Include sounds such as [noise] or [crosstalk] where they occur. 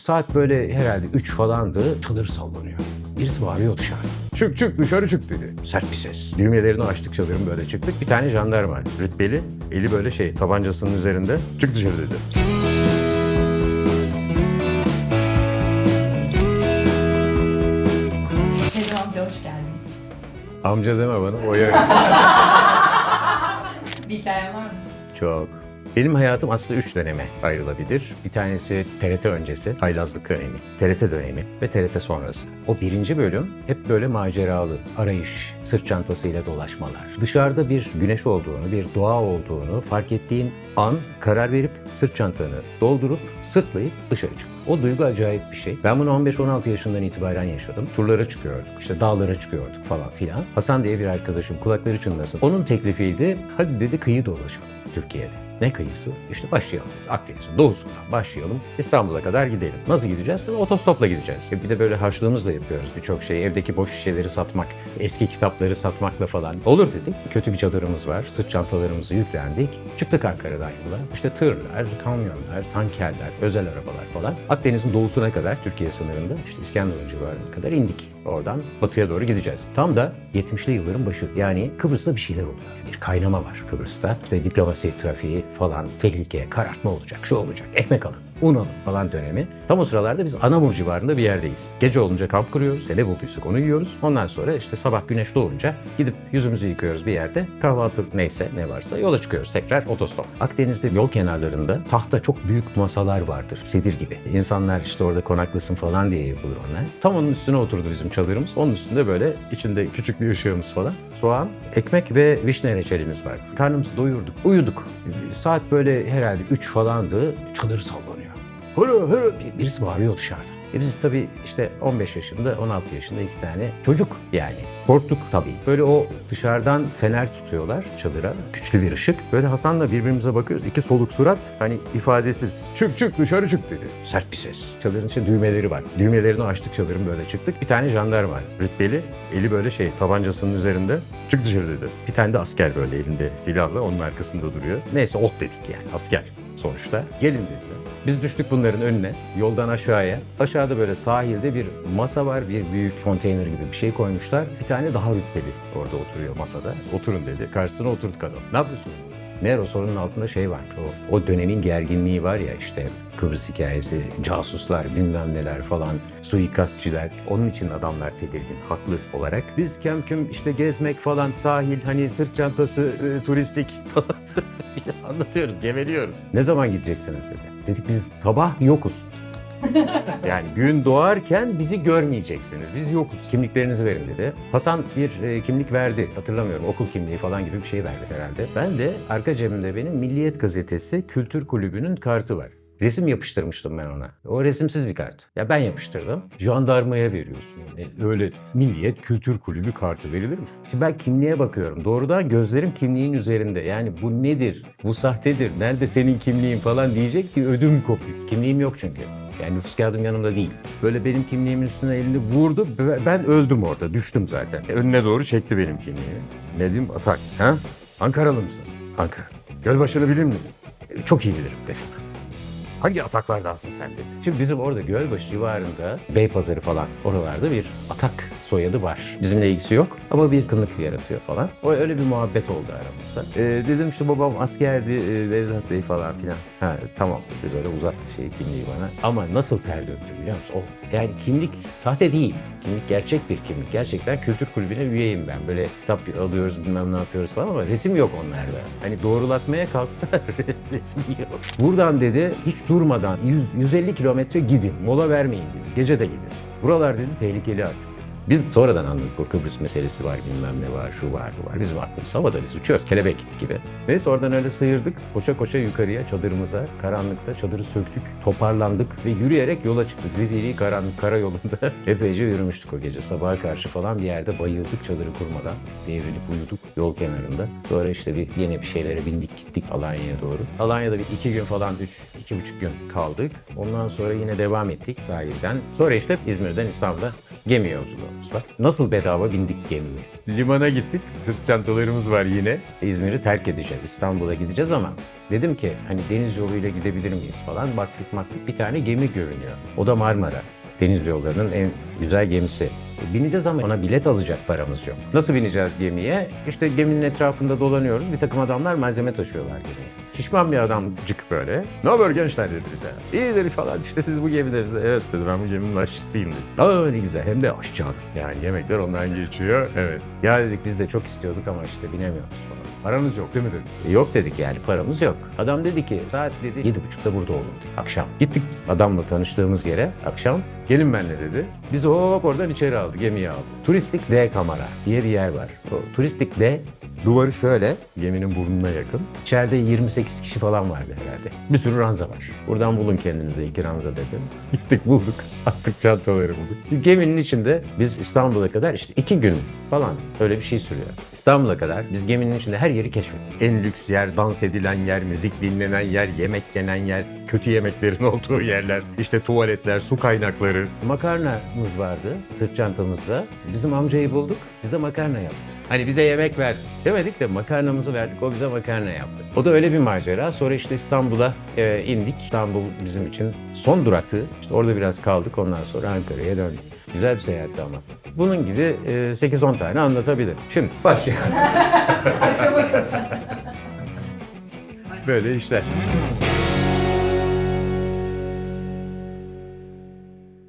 Saat böyle herhalde 3 falandı. Çadır sallanıyor. Birisi bağırıyor dışarıda. Çık çık dışarı çık dedi. Sert bir ses. Düğmelerini açtık çadırın böyle çıktık. Bir tane jandarma rütbeli. Eli böyle şey tabancasının üzerinde. Çık dışarı dedi. Teyze amca hoş geldin. Amca deme bana. O ya. [laughs] Bir hikayen var mı? Çok. Benim hayatım aslında üç döneme ayrılabilir. Bir tanesi TRT öncesi, haylazlık dönemi, TRT dönemi ve TRT sonrası. O birinci bölüm hep böyle maceralı, arayış, sırt çantasıyla dolaşmalar. Dışarıda bir güneş olduğunu, bir doğa olduğunu fark ettiğin an karar verip sırt çantanı doldurup sırtlayıp dışarı çık. O duygu acayip bir şey. Ben bunu 15-16 yaşından itibaren yaşadım. Turlara çıkıyorduk, işte dağlara çıkıyorduk falan filan. Hasan diye bir arkadaşım kulakları çınlasın. Onun teklifiydi, hadi dedi kıyı dolaşalım Türkiye'de. Ne kıyısı? İşte başlayalım. Akdeniz'in doğusundan başlayalım. İstanbul'a kadar gidelim. Nasıl gideceğiz? Tabii otostopla gideceğiz. E Bir de böyle harçlığımızla yapıyoruz birçok şey. Evdeki boş şişeleri satmak, eski kitapları satmakla falan. Olur dedik. Kötü bir çadırımız var. Sırt çantalarımızı yüklendik. Çıktık Ankara'dan yola. İşte tırlar, kamyonlar, tankerler, özel arabalar falan. Akdeniz'in doğusuna kadar Türkiye sınırında işte İskenderun civarına kadar indik. Oradan batıya doğru gideceğiz. Tam da 70'li yılların başı. Yani Kıbrıs'ta bir şeyler oluyor. Bir kaynama var Kıbrıs'ta. İşte diplomasi, trafiği falan, tehlike, karartma olacak, şu olacak, ekmek alın, un alın falan dönemi. Tam o sıralarda biz Anamur civarında bir yerdeyiz. Gece olunca kamp kuruyoruz, ne bulduysak onu yiyoruz. Ondan sonra işte sabah güneş doğunca gidip yüzümüzü yıkıyoruz bir yerde. Kahvaltı neyse ne varsa yola çıkıyoruz tekrar otostop. Akdeniz'de yol kenarlarında tahta çok büyük masalar vardır. Sedir gibi. İnsanlar işte orada konaklasın falan diye yapılır onlar. Tam onun üstüne oturdu bizim çadırımız. Onun üstünde böyle içinde küçük bir ışığımız falan. Soğan, ekmek ve vişne reçelimiz vardı. Karnımızı doyurduk. Uyuduk. Saat böyle herhalde 3 falandı. Çadır sallanıyor. Hırı hırı bir- birisi bağırıyor dışarıda. E biz tabii işte 15 yaşında, 16 yaşında iki tane çocuk yani. Korktuk tabii. Böyle o dışarıdan fener tutuyorlar çadıra. Güçlü bir ışık. Böyle Hasan'la birbirimize bakıyoruz. İki soluk surat hani ifadesiz. Çık çık dışarı çık dedi. Sert bir ses. Çadırın içinde düğmeleri var. Düğmelerini açtık çadırın böyle çıktık. Bir tane jandarma rütbeli. Eli böyle şey tabancasının üzerinde. Çık dışarı dedi. Bir tane de asker böyle elinde silahla onun arkasında duruyor. Neyse oh dedik yani asker sonuçta. Gelin dedi. Biz düştük bunların önüne, yoldan aşağıya. Aşağıda böyle sahilde bir masa var, bir büyük konteyner gibi bir şey koymuşlar. Bir tane daha rütbeli orada oturuyor masada. Oturun dedi. Karşısına oturduk adam. Ne yapıyorsun? Meğer o sorunun altında şey varmış. O, o dönemin gerginliği var ya işte Kıbrıs hikayesi, casuslar, bilmem neler falan, suikastçiler. Onun için adamlar tedirgin, haklı olarak. Biz kem küm işte gezmek falan, sahil, hani sırt çantası, e, turistik [laughs] falan anlatıyoruz, geveliyoruz. Ne zaman gideceksiniz dedi. Dedik biz sabah yokuz. Yani gün doğarken bizi görmeyeceksiniz. Biz yokuz. Kimliklerinizi verin dedi. Hasan bir e, kimlik verdi. Hatırlamıyorum. Okul kimliği falan gibi bir şey verdi herhalde. Ben de arka cebimde benim Milliyet Gazetesi Kültür Kulübü'nün kartı var. Resim yapıştırmıştım ben ona. O resimsiz bir kart. Ya ben yapıştırdım. Jandarmaya veriyorsun. Yani öyle Milliyet Kültür Kulübü kartı verilir mi? Şimdi ben kimliğe bakıyorum. Doğrudan gözlerim kimliğin üzerinde. Yani bu nedir? Bu sahtedir. Nerede senin kimliğin falan diyecek ki ödüm kopuyor. Kimliğim yok çünkü. Yani nüfus kağıdım yanımda değil. Böyle benim kimliğimin üstüne elini vurdu. Be- Ben öldüm orada. Düştüm zaten. Önüne doğru çekti benim kimliğimi. Nedim Atak. Ha? Ankaralı mısınız? Ankara. Gölbaşı'nı bilir mi? Çok iyi bilirim dedim. Hangi ataklardansın sen dedi. Şimdi bizim orada Gölbaşı civarında Beypazarı falan oralarda bir atak soyadı var. Bizimle ilgisi yok ama bir yakınlık yaratıyor falan. O öyle bir muhabbet oldu aramızda. Ee, dedim işte babam askerdi, e, Vedat Bey falan filan. Ha tamam dedi böyle uzattı şey kimliği bana. Ama nasıl ter döktü biliyor musun? O, yani kimlik sahte değil. Kimlik gerçek bir kimlik. Gerçekten kültür kulübüne üyeyim ben. Böyle kitap alıyoruz bilmem ne yapıyoruz falan ama resim yok onlarda. Hani doğrulatmaya kalksa [laughs] resim yok. Buradan dedi hiç durmadan 100, 150 kilometre gidin. Mola vermeyin dedi. Gece de gidin. Buralar dedi tehlikeli artık. Biz sonradan anladık o Kıbrıs meselesi var bilmem ne var şu var bu var. Bizim aklımız havada biz uçuyoruz kelebek gibi. Neyse oradan öyle sıyırdık. Koşa koşa yukarıya çadırımıza karanlıkta çadırı söktük toparlandık ve yürüyerek yola çıktık. Zifiri karanlık karayolunda [laughs] epeyce yürümüştük o gece. Sabaha karşı falan bir yerde bayıldık çadırı kurmadan. Devrilip uyuduk yol kenarında. Sonra işte bir yine bir şeylere bindik gittik Alanya'ya doğru. Alanya'da bir iki gün falan üç, iki buçuk gün kaldık. Ondan sonra yine devam ettik sahilden. Sonra işte İzmir'den İstanbul'a gemi yolculuğumuz var. Nasıl bedava bindik gemiye? Limana gittik, sırt çantalarımız var yine. İzmir'i terk edeceğiz, İstanbul'a gideceğiz ama dedim ki hani deniz yoluyla gidebilir miyiz falan. Baktık baktık bir tane gemi görünüyor. O da Marmara. Deniz yollarının en güzel gemisi. E, Bineceğiz ama ona bilet alacak paramız yok. Nasıl bineceğiz gemiye? İşte geminin etrafında dolanıyoruz. Bir takım adamlar malzeme taşıyorlar gemiye. Şişman bir adamcık böyle. Ne haber gençler dedi bize. İyidir falan işte siz bu gemideniz. Evet dedi ben bu geminin aşçısıyım dedi. Aa ne güzel hem de aşçı adam. Yani yemekler ondan geçiyor. Evet. Ya dedik biz de çok istiyorduk ama işte binemiyoruz falan. Paramız yok değil mi dedi. "E, yok dedik yani paramız yok. Adam dedi ki saat dedi yedi buçukta burada olun dedi. Akşam. Gittik adamla tanıştığımız yere akşam. Gelin benimle dedi. Biz hop oradan içeri aldı gemiyi aldı. Turistik D kamera diye bir yer var. O turistik D Duvarı şöyle, geminin burnuna yakın. İçeride 28 kişi falan vardı herhalde. Bir sürü ranza var. Buradan bulun kendinize iki ranza dedim. [laughs] Gittik bulduk, attık çantalarımızı. Geminin içinde biz İstanbul'a kadar işte iki gün falan öyle bir şey sürüyor. İstanbul'a kadar biz geminin içinde her yeri keşfettik. En lüks yer, dans edilen yer, müzik dinlenen yer, yemek yenen yer, kötü yemeklerin [laughs] olduğu yerler, işte tuvaletler, su kaynakları. Makarnamız vardı sırt çantamızda. Bizim amcayı bulduk, bize makarna yaptı. Hani bize yemek ver demedik de makarnamızı verdik, o bize makarna yaptı. O da öyle bir macera. Sonra işte İstanbul'a e, indik. İstanbul bizim için son duraktı. İşte orada biraz kaldık, ondan sonra Ankara'ya döndük. Güzel bir seyahatti ama. Bunun gibi e, 8-10 tane anlatabilirim. Şimdi başlayalım. [laughs] Akşama kadar. Böyle işler.